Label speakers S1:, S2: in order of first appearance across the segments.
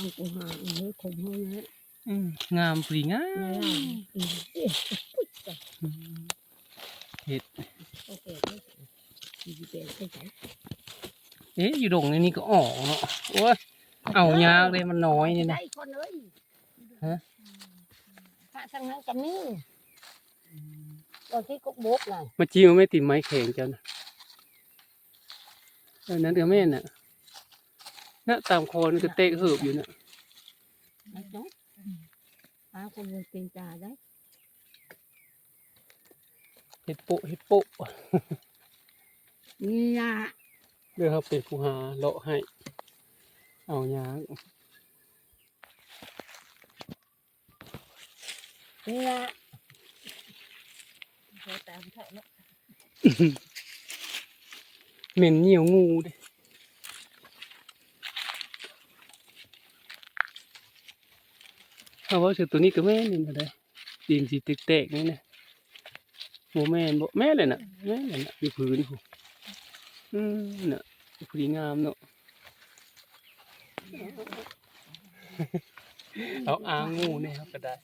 S1: างกูหาอีกคงเฮาแล้ว
S2: อืมงามปรีงาม
S1: เห็
S2: ด
S1: เอ๊ะ
S2: อยู่ดงในนี้ก็ออกเนาะโอ้ยเอายากเลยมันน้อยนี่นะฮะ
S1: พระสังนั้นก็มีตอนที่กุบกน่ะ
S2: มาจิ้มไม่ติดไม้แข็งจังนะเออนั้นก็แม่นน่ะน่ะตามคอนี่ก็เตะเหือบอยู่น่ะ
S1: ไอ้จ๊อกพาคนมันเป็นจ่าได้
S2: เห็ดโปะเห็ดโปะ
S1: นี่ล่ะ
S2: เดี๋ยวเขาเป็นผู้หาเลาะให้ เอายาก
S1: นี่ล่ะโทรตามเถอะเนาะ
S2: เหม็นเหนียวงูเด้ เอาว่าเสือตัวนี้ก็แม่นี่นะได้ดินสีแตกๆนี่นะโมแม่นบ่แม่เลยนะแม่เลยนะอยู่พื้นหูอืมน่ะพอดีงามเนาะเอาอ่างงูเนี่ยครับก็ได้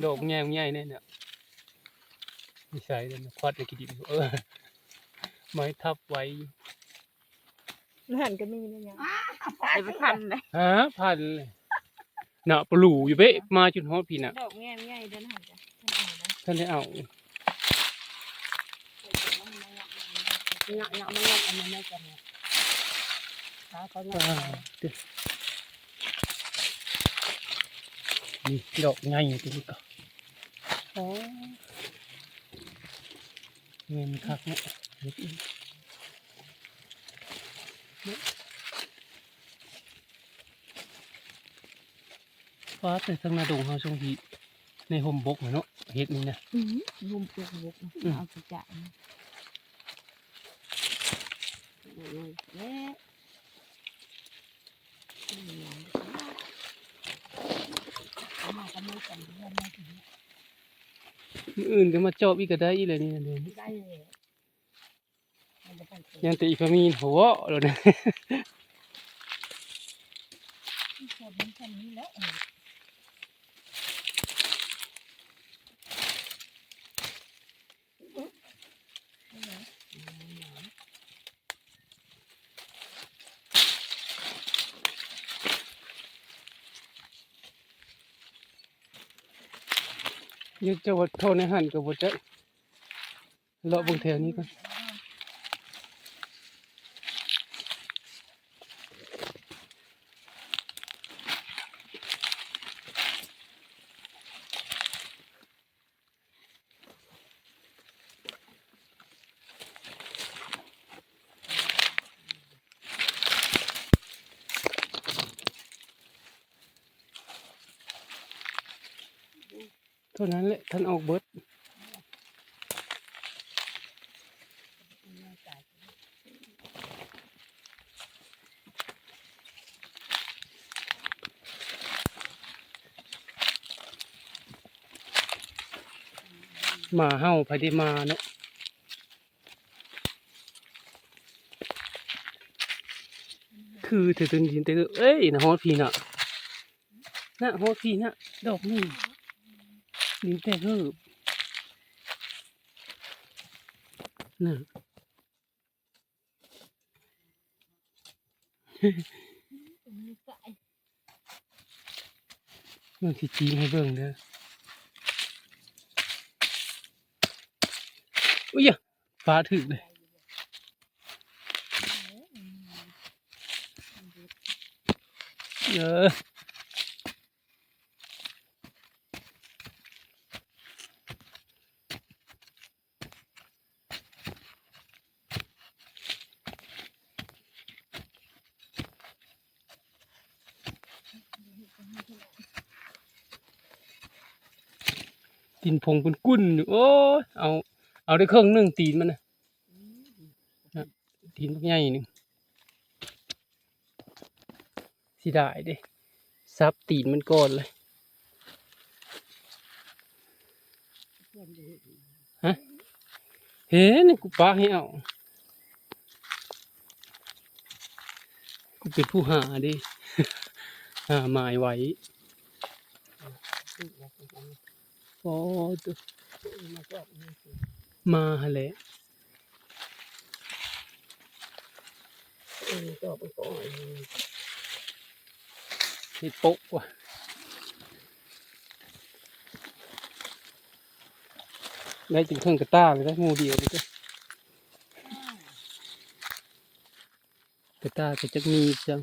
S2: เดอกแง่ใหญ่เนี่ยเนี่ยไม่ใช่เลยนะควัดในกิดินเออไม้ทับไว้
S3: หันก็มีเลยยังไอ้ไปพันเลย
S2: ฮะพันเลยน่ะปลูอยู่เบ้มาจนฮอดพี่น่ะ
S3: ดอกแง่ง่ายเดินหันจ้ะ
S2: ท่านได้เอา
S1: เนาะเนาะมันเนาะอันนั้นไม่กันเนี่ยพาเขาเนาะ
S2: อ่าเด้อนี่ดอกใหญ่ตัวนี้ก็อ๋อเงินคักเนาะเฮ็ดอีก ฟ้าแต่ทางนาดงเขาช่วงที่ในห่มบกน่ะเนาะเฮ็ดนี่นะ
S1: อืมรุมปลุกบกนะ
S2: อืม
S1: เอาไปจ่ายนะนี่แหละนี่แหละเอามาก็ไม่กันเพื่อนไม่ถึง
S2: มื้ออื่นก็มาจอบอีกก็ได้อีเลยนี่นะเดี๋ยวนี้
S1: ได้เล ยั
S2: งต่อีพามีหัวแล้วนะยังจะวัดโทษในหันกับวัดจะเลาะเบงแถวนี้ก่อน ท่านั้นแหละท่านออกเบิดมาเห่าพอดีมาเนาะคือเธอตึงยินเตอเอ้ยนะฮอดพีน่ะน่ะฮอดพีน่ะ ดอกนี่ ดินแต่เฮิบน่ะ
S1: มีไก่
S2: มันสิจีงให้เบิ่งเด้ออุ้ยฟ้าถึกเลยเออ กินพงเป็นกุ้นอยู่โอ้ยเอา เอาได้เครื่องหนึ่งตีนมันนะนะตีนพวกใหญ่หนึ่งสิได้เด้ซับตีนมันก่อนเลย
S1: เพื่อนอยู่
S2: เฮ้นี่กูปาให้เอากูเป็นผู้หาเดิหาหมายไว้
S1: สิแล้วสิอันนี้
S2: โอ้ตัว
S1: มาจอบนี่สิ
S2: มาหาแหละ
S1: เออจอบไปก่อน
S2: เฮ็ดโป๊ะว่ะได้จึงเครื่องกระต้าเลยได้มูเดียวเลยจ้ะกระต้าก็จะมีจัง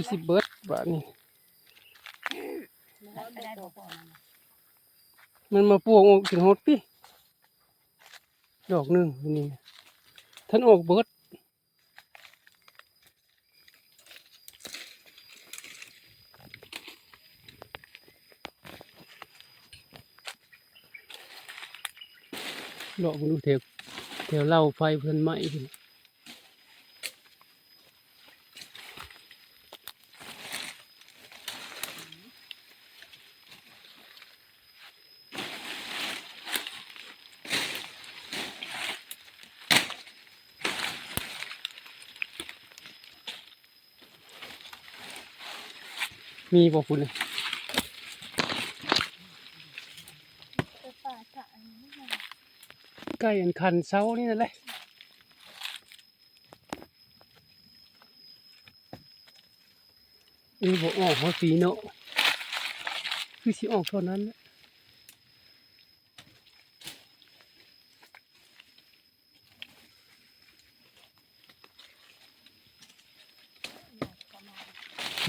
S2: คือสิเบิดบาดนี้
S1: แล้วไม่ได้บอกก่อนนะ
S2: มันมาปวงออกถึงหดพี่ดอกหนึ่งอันนี่ท่านออกเบิร์ดดอกมันดูแถวแถวเล่าไฟเพิ่นไหม มีบ่คุณใกล้อันคันเสานี่นั่นแหละนี่บ่ออกเขาสีเนาะคือสิออกเท่านั้นแหละ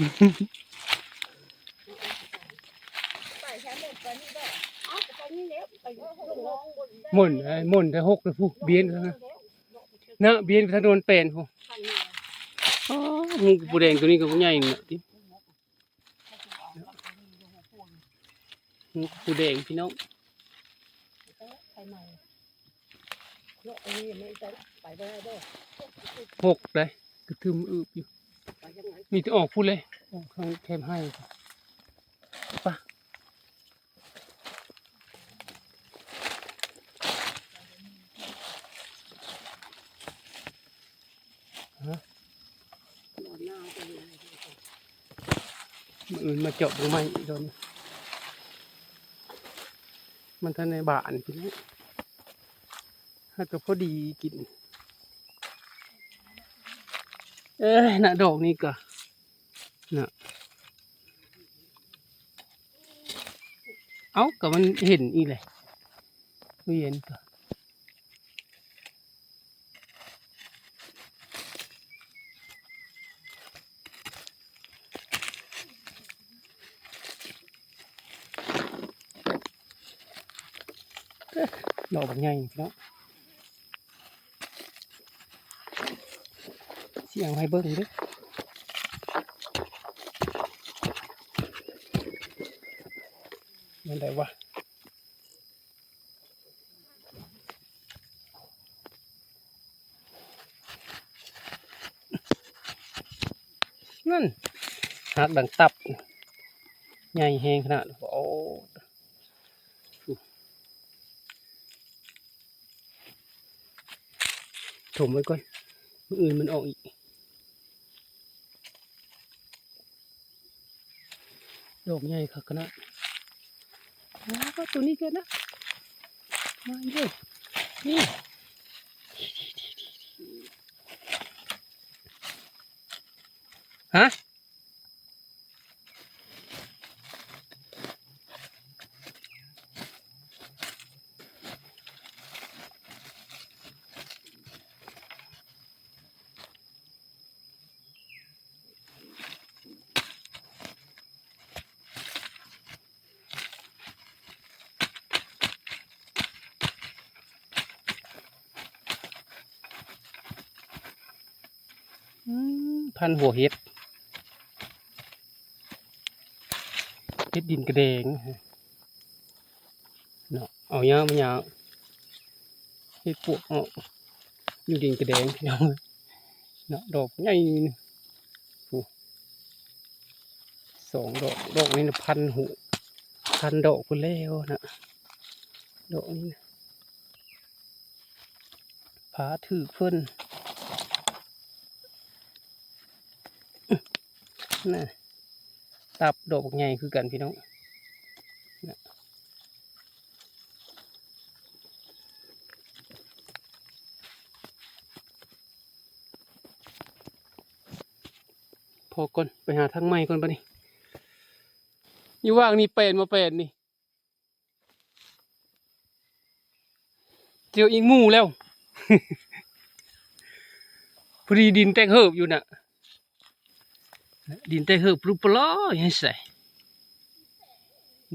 S3: ไปแค่หมดไปนี่ได้
S1: อ้าวไปนี่แล้วไปลูกน้องบน
S2: หม่นหม่นแต่หกเลยผู้เบียนนะนะเบียนไปทางโดนเป็นผู้
S1: คันนี้
S2: อ๋องูปูแดงตัวนี้ก็บ่ใหญ่เนี่ติงูปูแดงพี่น้อง
S1: ห
S2: กเลยกระทึมอึบอยู่มีแต่ออกพูดเลยออกข้างแคมให้ปะ
S1: นอนหน้าไปเลย
S2: มัน อื่นมาเจาะตรงไม้อีกโดนมันท่านในบ้านพี่น้องถ้าก็พอดีกิน เอ้ยน่ะดอกนี่ก็น่ะเอ้าก็มันเห็นอีเลยไม่เห็นก็ ดอกบางใหญ่พี่น้องเสียงให้เบิ้งด้วยมันได้วะนั่นหักดังตับ ใหญ่แหงขนาด โอ้ ถมไว้ก่อนมืออื่นมันออกอีก ดอกใหญ่ค่ะขนาดว้าวตัวนี้กันนะ มาอีกเลยนี่ฮะ อืม พันหัวเห็ดเห็ดดินกระแดงเนาะเอายาวมายาวเห็ดปวกเนาะอยู่ดินกระแดงพี่น้องเนาะดอกใหญ่สองดอกดอกนี้พันหูคันดอกพุ่นแล้วนะดอกนี้ผาถือเพิ่นอื้อ น่ะตับดอกบักใหญ่คือกันพี่น้องพอก่อนไปหาทางใหม่ก่อนปะนี่อยู่ว่างนี่เป็นมาเป็นนี่เจออีกหมู่แล้ว พอดีดินแตกเหิบอยู่น่ะ ดินแตกเหิบรูปปลอยังใส่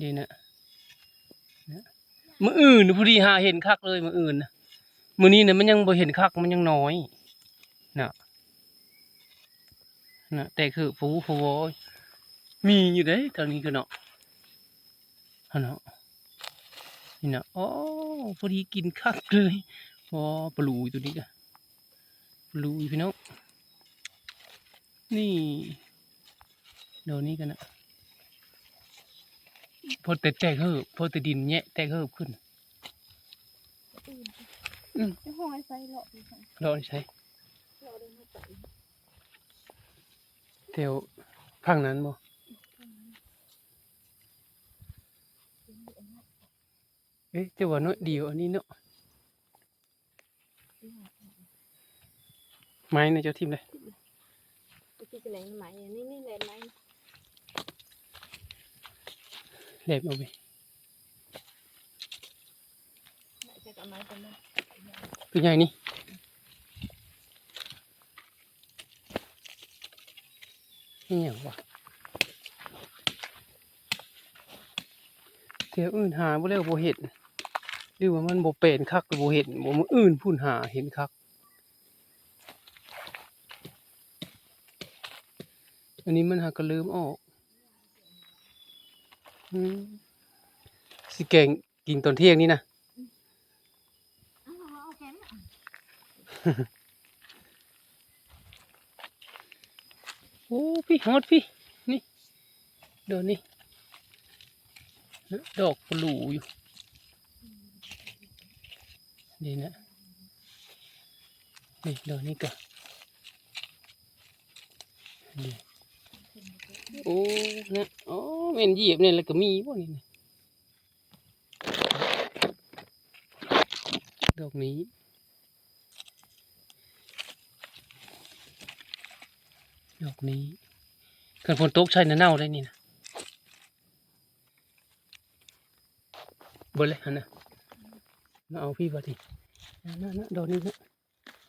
S2: ดีนะมืออื่นพอดีหาเห็นคักเลยมืออื่นน่ะมือนี้เนี่ยมันยังบ่เห็นคักมันยังน้อยน่ะน่ะแตกเหิบฟูฟูโอยมีอยู่เด้ทางนี้ก็เนาะฮะเนาะนี่นะอ๋อพอดีกินคักเลยอ๋อปลูยตัวนี้กันปลูยพี่น้องนี่ เดี๋ยวนี้กันนะพอแต่แตกเหิบพอแต่ดินแยะแตกเหิบขึ้นอืม
S3: ไม่ห้อยใส่หรอก
S2: เราใช้
S3: เราได้มาใส่
S2: แถวข้างนั้นบ่เอ๊ะจะว่าน้อยเดียวอันนี้เนาะไม้ในเจ้าทิมเลย
S3: ไปที่จะไหนไหมนี่นี่แหละไหม
S2: แหลบเอาไป
S3: จะกับไม้กันนะ
S2: ตัวใหญ่นี่นี่อย่างวะเที่ยวอื่นหาบ่แล้วบ่เห็นหรือว่ามันบ่เป็นคักหรือบ่เห็นบ่มื้ออื่นพุ่นหาเห็นคักอันนี้มันหากระลืมออกอืม สิแกงกินตอนเที่ยงนี่นะโอ้พี่ฮอดพี่ นี่เดี๋ยวนี้ดอกปลูอยู่ดีนะ นี่เดี๋ยวนี้ก็นี่ โอ้นะโอ้เม่นเหยียบเนี่ยแล้วก็มีบ่นี่นะดอกนี้ดอกนี้คันฝนตกใช่นะเน่าได้นี่นะเบดเลยฮันะมาเอาพี่บัดนี้นะนะนะดอกนี้นะ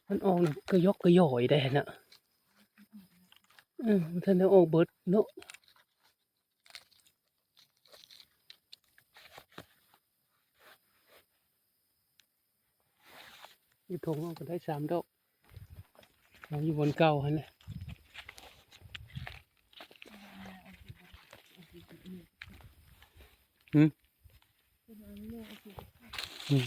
S2: มันออกนะก็ยกก็ย่อยได้นะ ออมันทันได้ออกเบิดเนาะอยู่ทงก็ได้สามดอกเอาอยู่บนเก่าฮันนะอืม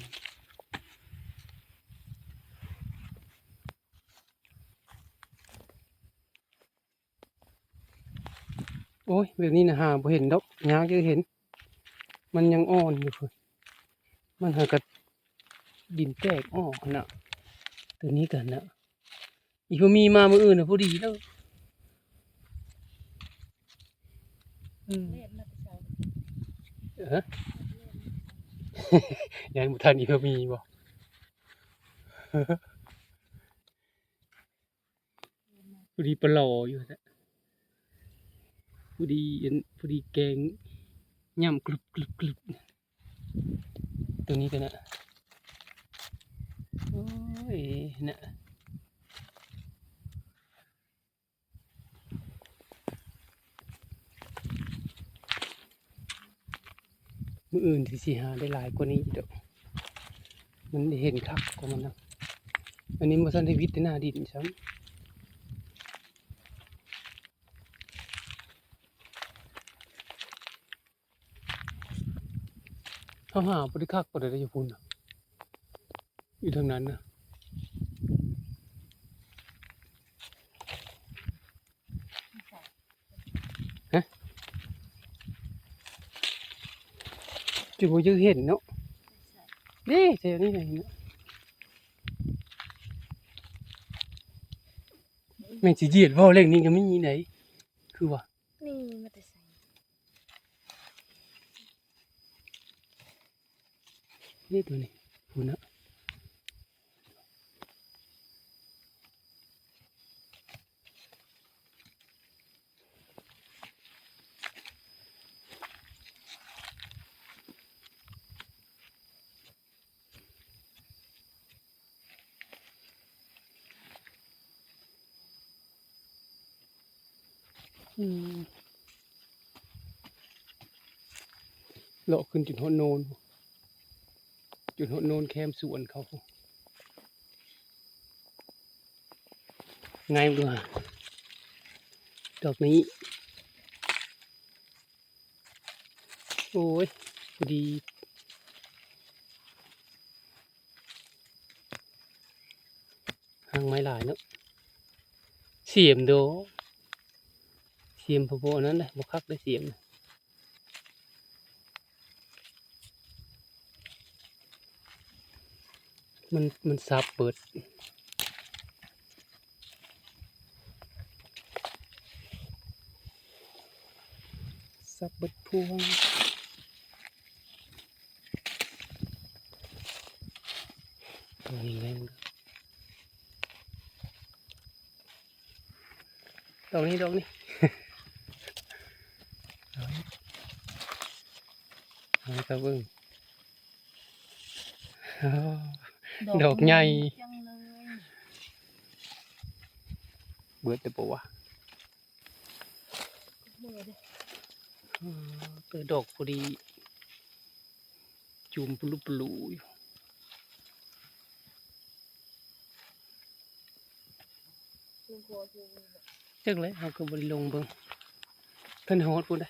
S2: โอ้ยแบบนี้นะหาบ่เห็นดอกยากจะเห็น มันยังอ่อนอยู่พุ่นมันหากับดินแตกออกนะตัวนี้กันนะอีพอมีมามืออื่นนะพอดีแล้วอืม
S3: เฮะ
S2: ยังบุทันอีพอมีบ่พอดีปลาหลออยู่นะ พอดีอันพอดีแกงย่ำกรุบกรุบกรุบตัวนี้กันนะโอ้ยนะมืออื่นที่สีหาได้หลายกว่านี้อีกดอกมันเห็นคักกว่ามันนะอันนี้มันสันได้วิทย์ในหน้าดินซ้ำเขาหาบริคักก็ได้ได้ยพุ่นนะอยู่ทางนั้นนะฮะจุบ่ยังเห็นเนาะนี่แถวนี้เลยเนาะแม่งสิเยียดว้าเร่งนี่ก็ไม่มีไหนคือว่า
S3: แต่ใส่
S2: นี่ตัวนี้คุณนะอืมเลาะขึ้นจุดหอโนน จุดหดโนนแคมสวนเขาไงดูฮะดอกนี้ โอ้ยพอดีหางไม้หลายเนาะเสียมโดเสียมพอๆนั้นเลยบกคักได้เสียมนะ มันมันซับเปิด ซับเบิดพวงตรงนี้แรงดอกนี้ดอกนี้ดอกนี้เอาไปเบิ่งอ้าว ดอกใหญ่
S1: จังเลย
S2: เบิดแต่ปะวะ
S3: มือเด้
S2: อ่าเปิดดอกพอดี จุ่มปลุปลูอยู่
S3: ลุงกลัวคือ
S2: จักเลยเขาก็บริลงเบิ่งเพิ่นฮอดพูดได้